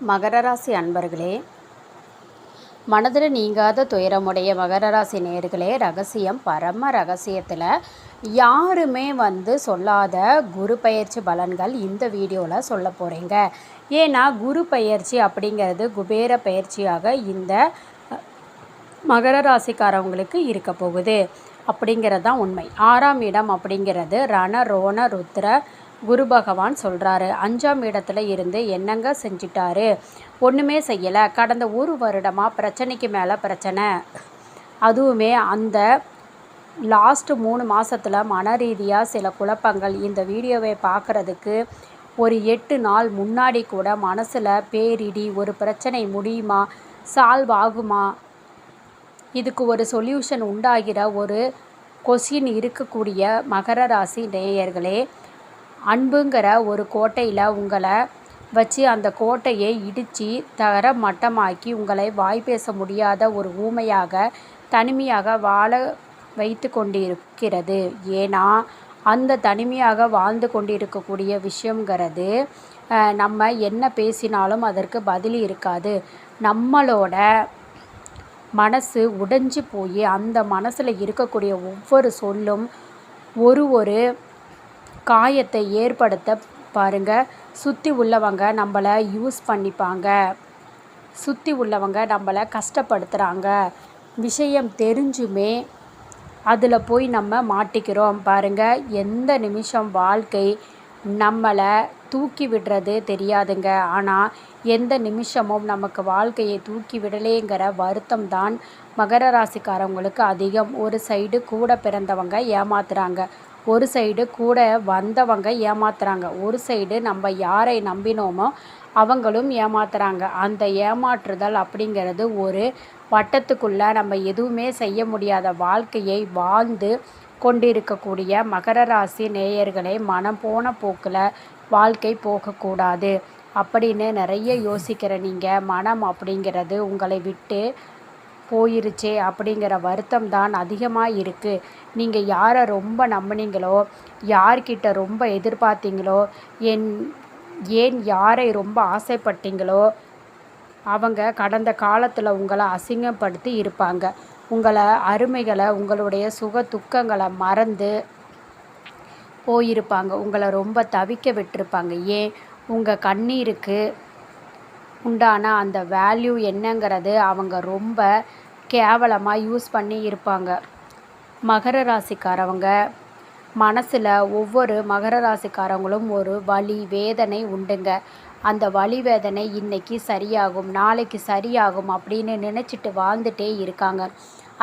மகர ராசி அன்பர்களே மனதில் நீங்காத துயரமுடைய மகர ராசி நேர்களே ரகசியம் பரம ரகசியத்தில் யாருமே வந்து சொல்லாத குரு பயிற்சி பலன்கள் இந்த வீடியோவில் சொல்ல போகிறீங்க ஏன்னா குரு பயிற்சி அப்படிங்கிறது குபேர பயிற்சியாக இந்த மகர ராசிக்காரவங்களுக்கு இருக்க போகுது. அப்படிங்கிறது தான் உண்மை. ஆறாம் இடம் அப்படிங்கிறது ரண ரோண ருத்ர குரு பகவான் சொல்கிறாரு அஞ்சாம் இடத்துல இருந்து என்னங்க செஞ்சிட்டாரு? ஒன்றுமே செய்யலை. கடந்த ஒரு வருடமாக பிரச்சனைக்கு மேலே பிரச்சனை. அதுவுமே அந்த லாஸ்ட்டு மூணு மாதத்தில் மன ரீதியாக சில குழப்பங்கள். இந்த வீடியோவை பார்க்குறதுக்கு ஒரு எட்டு நாள் முன்னாடி கூட மனசில் பேரிடி ஒரு பிரச்சனை முடியுமா? சால்வ் ஆகுமா? இதுக்கு ஒரு சொல்யூஷன் உண்டாகிற ஒரு கொஷின் இருக்கக்கூடிய மகர ராசி நேயர்களே அன்புங்கிற ஒரு கோட்டையில் உங்களை வச்சு அந்த கோட்டையை இடித்து தர மட்டமாக்கி உங்களை வாய் பேச முடியாத ஒரு ஊமையாக தனிமையாக வாழ வைத்து கொண்டிருக்கிறது. ஏன்னா அந்த தனிமையாக வாழ்ந்து கொண்டிருக்கக்கூடிய விஷயங்கிறது நம்ம என்ன பேசினாலும் அதற்கு பதில் இருக்காது. நம்மளோட மனசு உடைஞ்சு போய் அந்த மனசில் இருக்கக்கூடிய ஒவ்வொரு சொல்லும் ஒரு ஒரு காயத்தை ஏற்படுத்த பாருங்கள் சுற்றி உள்ளவங்க நம்மளை யூஸ் பண்ணிப்பாங்க. சுற்றி உள்ளவங்க நம்மளை கஷ்டப்படுத்துகிறாங்க விஷயம் தெரிஞ்சுமே அதில் போய் நம்ம மாட்டிக்கிறோம். பாருங்கள் எந்த நிமிஷம் வாழ்க்கை நம்மளை தூக்கி விடுறது தெரியாதுங்க. ஆனால் எந்த நிமிஷமும் நமக்கு வாழ்க்கையை தூக்கி விடலேங்கிற வருத்தம் தான் மகர ராசிக்காரவங்களுக்கு அதிகம். ஒரு சைடு கூட பிறந்தவங்க ஏமாத்துறாங்க. ஒரு சைடு கூட வந்தவங்க ஏமாத்துறாங்க. ஒரு சைடு நம்ம யாரை நம்பினோமோ அவங்களும் ஏமாத்துறாங்க. அந்த ஏமாற்றுதல் அப்படிங்கிறது ஒரு வட்டத்துக்குள்ளே நம்ம எதுவுமே செய்ய முடியாத வாழ்க்கையை வாழ்ந்து கொண்டிருக்கக்கூடிய மகர ராசி நேயர்களை மனம் போன போக்கில் வாழ்க்கை போகக்கூடாது. அப்படின்னு நிறைய யோசிக்கிற நீங்கள் மனம் அப்படிங்கிறது உங்களை விட்டு போயிருச்சே அப்படிங்கிற வருத்தம் தான் அதிகமாக இருக்குது நீங்கள் யாரை ரொம்ப நம்பினீங்களோ யார்கிட்ட ரொம்ப எதிர்பார்த்தீங்களோ என் ஏன் யாரை ரொம்ப ஆசைப்பட்டீங்களோ அவங்க கடந்த காலத்தில் உங்களை அசிங்கப்படுத்தி இருப்பாங்க. உங்களை அருமைகளை உங்களுடைய சுக துக்கங்களை மறந்து போயிருப்பாங்க. உங்களை ரொம்ப தவிக்க விட்டுருப்பாங்க. ஏன்? உங்கள் கண்ணீருக்கு உண்டான அந்த வேல்யூ என்னங்கிறது அவங்க ரொம்ப கேவலமாக யூஸ் பண்ணி இருப்பாங்க. மகர ராசிக்காரவங்க மனசில் ஒவ்வொரு மகர ராசிக்காரவங்களும் ஒரு வலி வேதனை உண்டுங்க. அந்த வலி வேதனை இன்னைக்கு சரியாகும் நாளைக்கு சரியாகும் அப்படின்னு நினச்சிட்டு வாழ்ந்துட்டே இருக்காங்க.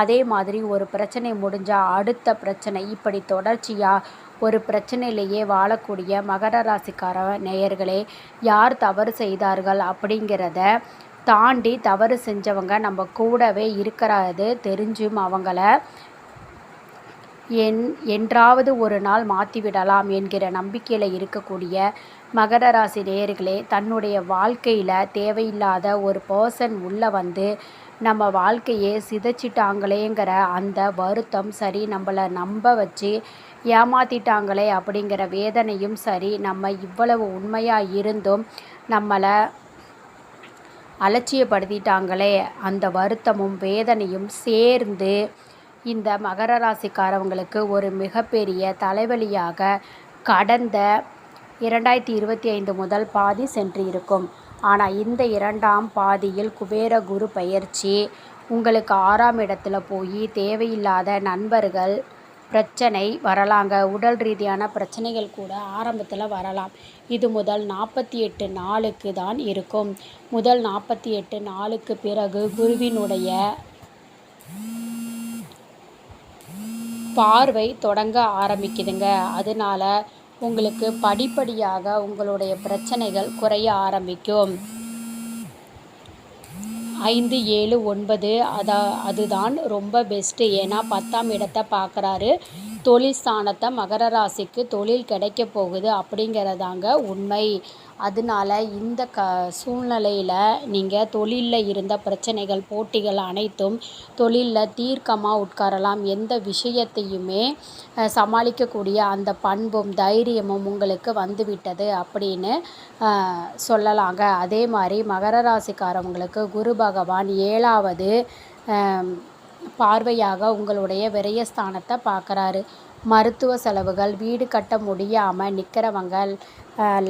அதே மாதிரி ஒரு பிரச்சனை முடிஞ்சால் அடுத்த பிரச்சனை. இப்படி தொடர்ச்சியாக ஒரு பிரச்சனையிலேயே வாழக்கூடிய மகர ராசிக்கார நேயர்களே யார் தவறு செய்தார்கள் அப்படிங்கிறத தாண்டி தவறு செஞ்சவங்க நம்ம கூடவே இருக்கிறது தெரிஞ்சும் அவங்கள. என் என்றாவது ஒரு நாள் மாற்றிவிடலாம் என்கிற நம்பிக்கையில் இருக்கக்கூடிய மகர ராசி நேயர்களே தன்னுடைய வாழ்க்கையில் தேவையில்லாத ஒரு பர்சன் உள்ளே வந்து நம்ம வாழ்க்கையே சிதைச்சிட்டாங்களேங்கிற அந்த வருத்தம் சரி நம்மளை நம்ப வச்சு ஏமாற்றிட்டாங்களே அப்படிங்கிற வேதனையும் சரி நம்ம இவ்வளவு உண்மையாக இருந்தும் நம்மளை அலட்சியப்படுத்திட்டாங்களே அந்த வருத்தமும் வேதனையும் சேர்ந்து இந்த மகர ராசிக்காரவங்களுக்கு ஒரு மிகப்பெரிய தலைவலியாக கடந்த இரண்டாயிரத்தி இருபத்தி ஐந்து முதல் பாதி சென்று இருக்கும் ஆனால் இந்த இரண்டாம் பாதியில் குபேர குரு பயிற்சி உங்களுக்கு ஆறாம் இடத்துல போய் தேவையில்லாத நண்பர்கள் பிரச்சனை வரலாங்க. உடல் ரீதியான பிரச்சனைகள் கூட ஆரம்பத்தில் வரலாம். இது முதல் நாற்பத்தி எட்டு நாளுக்கு தான் இருக்கும். முதல் நாற்பத்தி எட்டு நாளுக்கு பிறகு குருவினுடைய பார்வை தொடங்க ஆரம்பிக்குதுங்க. அதனால உங்களுக்கு படிப்படியாக உங்களுடைய பிரச்சனைகள் குறைய ஆரம்பிக்கும். ஐந்து ஏழு ஒன்பது அதா அதுதான் ரொம்ப பெஸ்ட்டு ஏன்னா பத்தாம் இடத்தை பார்க்குறாரு. தொழில் ஸ்தானத்தை மகர ராசிக்கு தொழில் கிடைக்க போகுது அப்படிங்கிறதாங்க உண்மை. அதனால இந்த க சூழ்நிலையில் நீங்கள் தொழிலில் இருந்த பிரச்சனைகள் போட்டிகள் அனைத்தும் தொழிலில் தீர்க்கமாக உட்காரலாம். எந்த விஷயத்தையுமே சமாளிக்கக்கூடிய அந்த பண்பும் தைரியமும் உங்களுக்கு வந்துவிட்டது அப்படின்னு சொல்லலாங்க. அதே மாதிரி மகர ராசிக்காரவங்களுக்கு குரு பகவான் ஏழாவது பார்வையாக உங்களுடைய விரயஸ்தானத்தை பார்க்குறாரு. மருத்துவ செலவுகள் வீடு கட்ட முடியாமல் நிற்கிறவங்க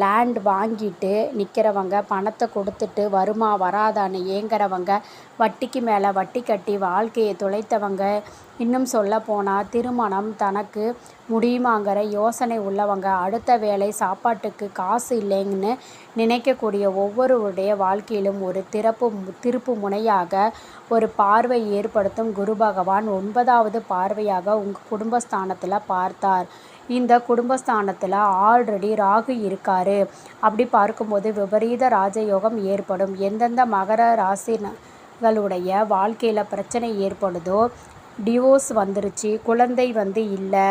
லேண்ட் வாங்கிட்டு நிற்கிறவங்க பணத்தை கொடுத்துட்டு வருமா வராதான்னு ஏங்குறவங்க வட்டிக்கு மேலே வட்டி கட்டி வாழ்க்கையை தொலைத்தவங்க இன்னும் சொல்லப்போனால் திருமணம் தனக்கு முடியுமாங்கிற யோசனை உள்ளவங்க அடுத்த வேலை சாப்பாட்டுக்கு காசு இல்லைங்கன்னு நினைக்கக்கூடிய ஒவ்வொருவருடைய வாழ்க்கையிலும் ஒரு திறப்பு திருப்பு முனையாக ஒரு பார்வை ஏற்படுத்தும் குரு பகவான் ஒன்பதாவது பார்வையாக உங்கள் குடும்பஸ்தானத்தில் பார்த்தார். இந்த குடும்பஸ்தானத்தில் ஆல்ரெடி ராகு இருக்கார். அப்படி பார்க்கும்போது விபரீத ராஜயோகம் ஏற்படும். எந்தெந்த மகர ராசிகளுடைய வாழ்க்கையில் பிரச்சனை ஏற்படுதோ டிவோர்ஸ் வந்துருச்சு குழந்தை வந்து இல்லை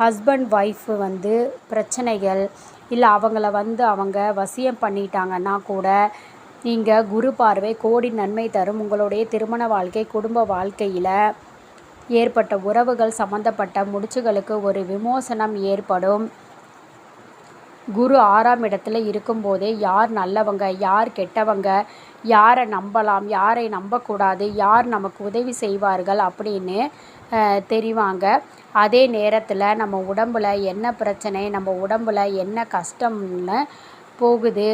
ஹஸ்பண்ட் ஒய்ஃபு வந்து பிரச்சனைகள் இல்லை அவங்கள வந்து அவங்க வசியம் பண்ணிட்டாங்கன்னா கூட நீங்கள் குரு பார்வை கோடி நன்மை தரும். உங்களுடைய திருமண வாழ்க்கை குடும்ப வாழ்க்கையில் ஏற்பட்ட உறவுகள் சம்மந்தப்பட்ட முடிச்சுகளுக்கு ஒரு விமோசனம் ஏற்படும். குரு ஆறாம் இடத்துல இருக்கும்போதே யார் நல்லவங்க யார் கெட்டவங்க யாரை நம்பலாம் யாரை நம்பக்கூடாது யார் நமக்கு உதவி செய்வார்கள் அப்படின்னு தெரிவாங்க. அதே நேரத்தில் நம்ம உடம்பில் என்ன பிரச்சனை நம்ம உடம்பில் என்ன கஷ்டம்னு போகுது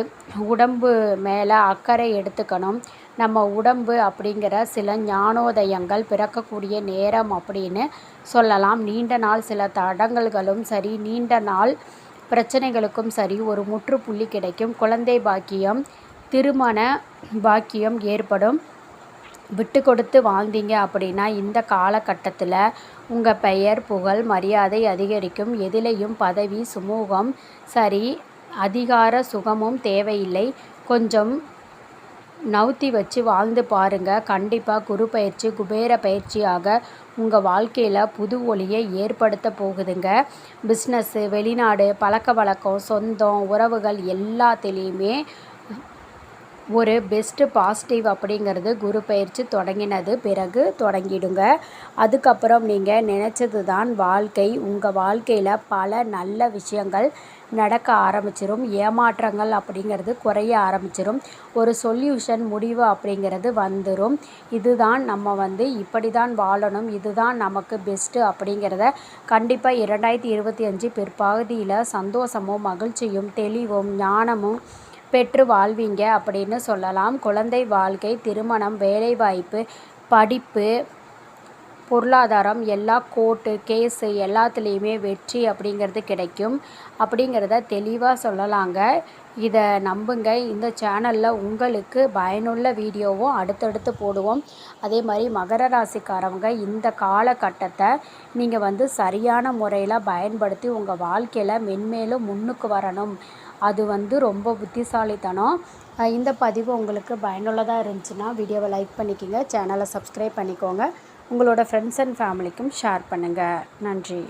உடம்பு மேலே அக்கறை எடுத்துக்கணும். நம்ம உடம்பு அப்படிங்கிற சில ஞானோதயங்கள் பிறக்கக்கூடிய நேரம் அப்படின்னு சொல்லலாம். நீண்ட நாள் சில தடங்கல்களும் சரி நீண்ட நாள் பிரச்சனைகளுக்கும் சரி ஒரு முற்றுப்புள்ளி கிடைக்கும். குழந்தை பாக்கியம் திருமண பாக்கியம் ஏற்படும். விட்டு கொடுத்து வாழ்ந்தீங்க அப்படின்னா இந்த காலகட்டத்தில் உங்கள் பெயர் புகழ் மரியாதை அதிகரிக்கும். எதிலையும் பதவி சுமூகம் சரி அதிகார சுகமும் தேவையில்லை. கொஞ்சம் நவுத்தி வச்சு வாழ்ந்து பாருங்கள் கண்டிப்பாக குரு பயிற்சி குபேர பயிற்சியாக உங்கள் வாழ்க்கையில் புது ஒளியை ஏற்படுத்த போகுதுங்க. பிஸ்னஸ்ஸு வெளிநாடு பழக்க வழக்கம் சொந்தம் உறவுகள் எல்லாத்துலேயுமே ஒரு பெஸ்ட்டு பாசிட்டிவ் அப்படிங்கிறது குரு பயிற்சி தொடங்கினது பிறகு தொடங்கிடுங்க. அதுக்கப்புறம் நீங்கள் நினச்சது தான் வாழ்க்கை. உங்கள் வாழ்க்கையில் பல நல்ல விஷயங்கள் நடக்க ஆரம்பிச்சிரும். ஏமாற்றங்கள் அப்படிங்கிறது குறைய ஆரம்பிச்சிரும். ஒரு சொல்யூஷன் முடிவு அப்படிங்கிறது வந்துடும் இதுதான் நம்ம வந்து இப்படி தான் வாழணும். இதுதான் நமக்கு பெஸ்ட்டு அப்படிங்கிறத கண்டிப்பாக இரண்டாயிரத்தி இருபத்தி அஞ்சு பிற்பகுதியில் சந்தோஷமும் மகிழ்ச்சியும் தெளிவும் ஞானமும் பெற்று வாழ்வீங்க அப்படின்னு சொல்லலாம். குழந்தை வாழ்க்கை திருமணம் வேலைவாய்ப்பு படிப்பு பொருளாதாரம் எல்லா கோர்ட்டு கேஸு எல்லாத்துலேயுமே வெற்றி அப்படிங்கிறது கிடைக்கும். அப்படிங்கிறத தெளிவாக சொல்லலாங்க. இதை நம்புங்க. இந்த சேனலில் உங்களுக்கு பயனுள்ள வீடியோவும் அடுத்தடுத்து போடுவோம். அதே மாதிரி மகர ராசிக்காரவங்க இந்த காலகட்டத்தை நீங்கள் வந்து சரியான முறையில் பயன்படுத்தி உங்கள் வாழ்க்கையில் மென்மேலும் முன்னுக்கு வரணும். அது வந்து ரொம்ப புத்திசாலித்தனம். இந்த பதிவு உங்களுக்கு பயனுள்ளதாக இருந்துச்சுன்னா வீடியோவை லைக் பண்ணிக்கோங்க. சேனலை சப்ஸ்கிரைப் பண்ணிக்கோங்க. உங்களோட ஃப்ரெண்ட்ஸ் அண்ட் ஃபேமிலிக்கும் ஷேர் பண்ணுங்கள் நன்றி.